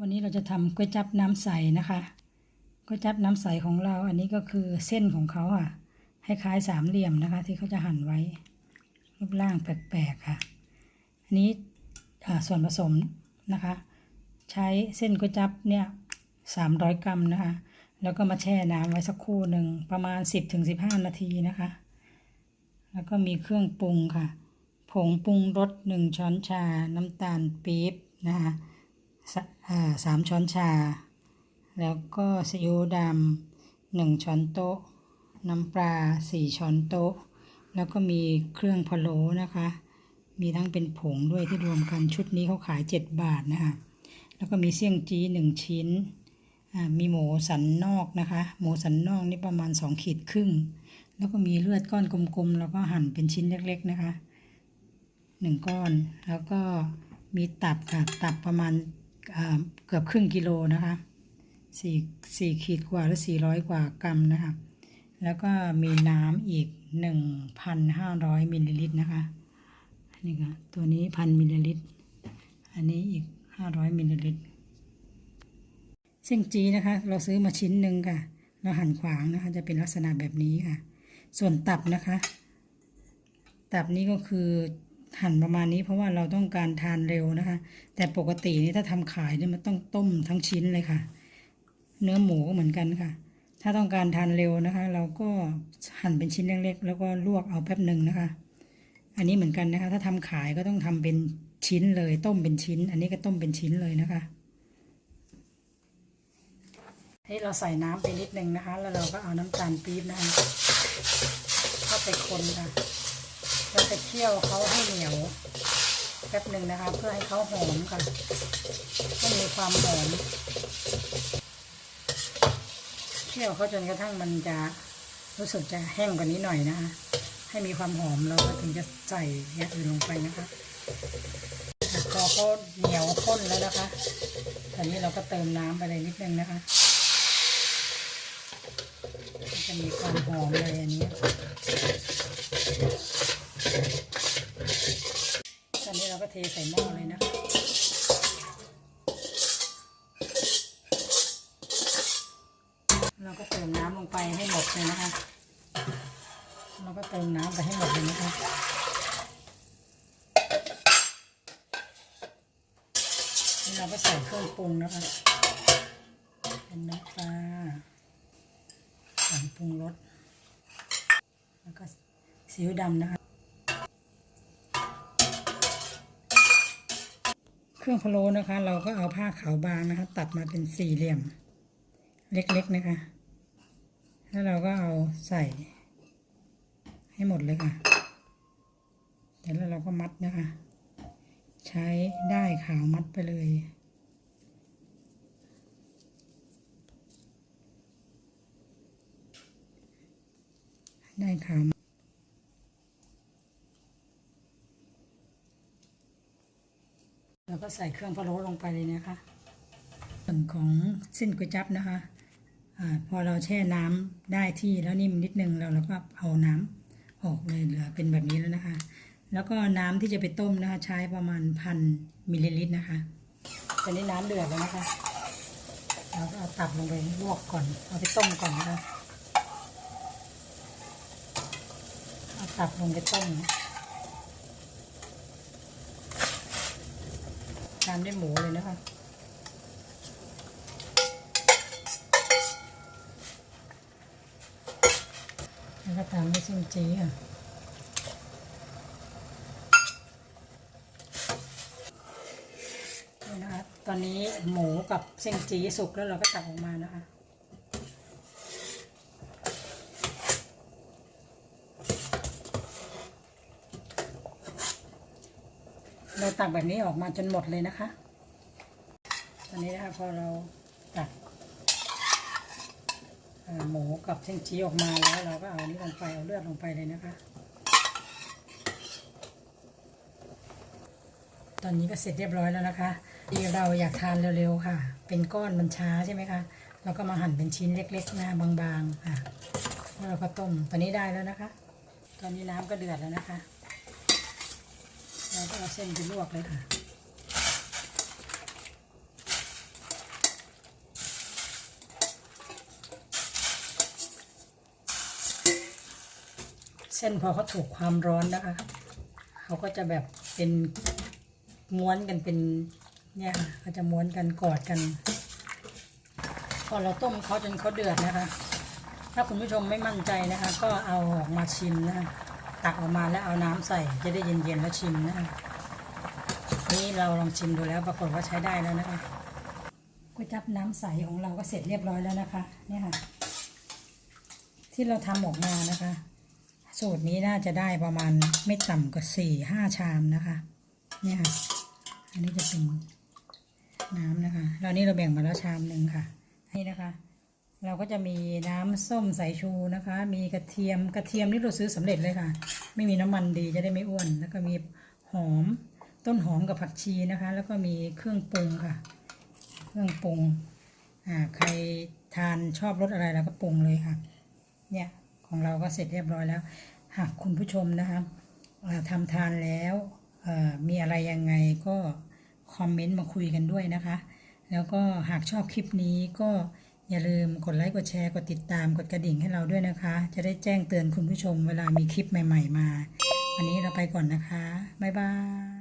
วันนี้เราจะทำก๋วยจับน้ำใสนะคะก๋วยจับน้ำใสของเราอันนี้ก็คือเส้นของเขาอะคล้ายๆสามเหลี่ยมนะคะ ที่เขาจะหั่นไว้ รูปร่างแปลกๆค่ะ อันนี้ส่วนผสมนะคะ ใช้เส้นก๋วยจับเนี่ยสามร้อยกรัมนะคะ แล้วก็มาแช่น้ำไว้สักครู่หนึ่งประมาณสิบถึงสิบห้านาทีนะคะ แล้วก็มีเครื่องปรุงค่ะ ผงปรุงรสหนึ่งช้อนชาน้ำตาลปี๊บนะคะ สามช้อนชา แล้วก็ซีอิ๊วดำหนึ่งช้อนโต๊ะ น้ำปลาสี่ช้อนโต๊ะ แล้วก็มีเครื่องพะโล้นะคะ มีทั้งเป็นผงด้วยที่รวมกันชุดนี้เขาขาย7บาทนะคะ แล้วก็มีเสี่ยงจี้หนึ่งชิ้น มีหมูสันนอกนะคะ หมูสันนอกนี่ประมาณ2ขีดครึ่ง แล้วก็มีเลือดก้อนกลมๆ แล้วก็หั่นเป็นชิ้นเล็ก ๆนะคะหนึ่งก้อน แล้วก็มีตับค่ะ ตับประมาณ เกือบครึ่งกิโลนะคะสี่สี่ขีดกว่าหรือสี่ร้อยกว่ากรัมนะคะ แล้วก็มีน้ำอีกหนึ่งพันห้าร้อยมิลลิลิตรนะคะนี่ค่ะตัวนี้พันมิลลิลิตร อันนี้อีกห้าร้อยมิลลิลิตรเส้นจีนะคะ เราซื้อมาชิ้นหนึ่งค่ะ เราหั่นขวางนะคะ จะเป็นลักษณะแบบนี้ค่ะ ส่วนตับนะคะ ตับนี้ก็คือ หั่นประมาณนี้เพราะว่าเราต้องการทานเร็วนะคะ แต่ปกตินี่ถ้าทำขายเนี่ยมันต้องต้มทั้งชิ้นเลยค่ะ เนื้อหมูก็เหมือนกันค่ะ ถ้าต้องการทานเร็วนะคะ เราก็หั่นเป็นชิ้นเล็กๆแล้วก็ลวกเอาแป๊บหนึ่งนะคะ อันนี้เหมือนกันนะคะ ถ้าทำขายก็ต้องทำเป็นชิ้นเลย ต้มเป็นชิ้น อันนี้ก็ต้มเป็นชิ้นเลยนะคะให้เราใส่น้ำไปนิดนึงนะคะ แล้วเราก็เอาน้ำตาลปี๊บนะคะเข้าไปคนค่ะ เราจะเคี่ยวเขาให้เหนียวแป๊บหนึ่งนะคะ เพื่อให้เขาหอมค่ะให้มีความหอมเคี่ยวเขาจนกระทั่งมันจะรู้สึกจะแห้งกว่านี้หน่อยนะคะให้มีความหอมเราก็ถึงจะใส่อย่างอื่นลงไปนะคะพอเขาเหนียวข้นแล้วนะคะตอนนี้เราก็เติมน้ำไปเลยนิดนึงนะคะ จะมีความหอมเลยอันนี้ ตอนนี้เรา ก็เทใส่หม้อเลยนะคะเราก็เติมน้ำลงไปให้หมดเลยนะคะ เราก็เติมน้ำไปให้หมดเลยนะคะนี่เราก็ใส่เครื่องปรุงนะคะเป็นน้ำปลาสารปรุงรสแล้วก็ซีอิ๊วดำนะคะ ครื่องพะโล้นะคะ เราก็เอาผ้าขาวบางนะคะ ตัดมาเป็นสี่เหลี่ยม เล็กๆนะคะ แล้วเราก็เอาใส่ ให้หมดเลยค่ะเสร็จแล้วเราก็มัดนะคะ ใช้ได้ขาวมัดไปเลยได้ขาว เราก็ใส่เครื่องพะโล้ลงไปเลยนะคะ ส่วนของเส้นก๋วยจั๊บนะคะอาพอเราแช่น้ำได้ที่แล้วนิ่มนิดนึงเราเราก็เอาน้ำออกเลยเหลือเป็นแบบนี้แล้วนะคะ แล้วก็น้ำที่จะไปต้มนะคะใช้ประมาณพันมิลลิลิตรนะคะตอนนี้น้ำเดือดแล้วนะคะเราก็เอาตับลงไปลวกก่อน เอาไปต้มก่อนนะคะเอาตับลงไปต้ม ทานด้วยหมูเลยนะคะ แล้วก็ตามด้วยเส้นจีค่ะนี่นะคะตอนนี้หมูกับเส้นจีสุกแล้วเราก็ตักออกมานะคะ เราตักแบบนี้ออกมาจนหมดเลยนะคะ ตอนนี้นะคะพอเราตักหมูกับเส้นจีออกมาแล้วเราก็เอาอันนี้ลงไปเอาเลือดลงไปเลยนะคะ ตอนนี้ก็เสร็จเรียบร้อยแล้วนะคะที่เราอยากทานเร็วๆค่ะ เป็นก้อนมันช้าใช่ไหมคะเราก็มาหั่นเป็นชิ้นเล็กๆนะบางๆค่ะแล้วเราก็ต้มตอนนี้ได้แล้วนะคะ ตอนนี้น้ำก็เดือดแล้วนะคะ เราก็เอาเส้นไปลวกเลยค่ะเส้นพอเขาถูกความร้อนนะคะ เขาก็จะแบบเป็นม้วนกันเป็นเนี่ยค่ะเขาจะม้วนกันกอดกัน พอเราต้มเขาจนเขาเดือดนะคะ ถ้าคุณผู้ชมไม่มั่นใจนะคะ ก็เอาออกมาชิมนะคะ ตักออกมาแล้วเอาน้ำใส่จะได้เย็นๆแล้วชิมนะนี่เราลองชิมดูแล้วปรากฏว่าใช้ได้แล้วนะคะก๋วยจับน้ำใสของเราก็เสร็จเรียบร้อยแล้วนะคะเนี่ยค่ะ ที่เราทำออกมานะคะ สูตรนี้น่าจะได้ประมาณไม่ต่ำกว่าสี่ห้าชามนะคะ เนี่ยค่ะ อันนี้จะเป็นน้ำนะคะแล้วนี่เราแบ่งมาแล้วชามหนึ่งค่ะ นี่นะคะ เราก็จะมีน้ำส้มสายชูนะคะ มีกระเทียมกระเทียมนี่เราซื้อสำเร็จเลยค่ะ ไม่มีน้ำมันดีจะได้ไม่อ้วน แล้วก็มีหอมต้นหอมกับผักชีนะคะ แล้วก็มีเครื่องปรุงค่ะ เครื่องปรุงอ่าใครทานชอบรสอะไรเราก็ปรุงเลยค่ะ เนี่ยของเราก็เสร็จเรียบร้อยแล้ว หากคุณผู้ชมนะคะทำทานแล้วมีอะไรยังไงก็คอมเมนต์มาคุยกันด้วยนะคะ แล้วก็หากชอบคลิปนี้ก็ อย่าลืมกดไลค์กดแชร์กดติดตามกดกระดิ่งให้เราด้วยนะคะ จะได้แจ้งเตือนคุณผู้ชมเวลามีคลิปใหม่ ๆ มา วันนี้เราไปก่อนนะคะ บ๊ายบาย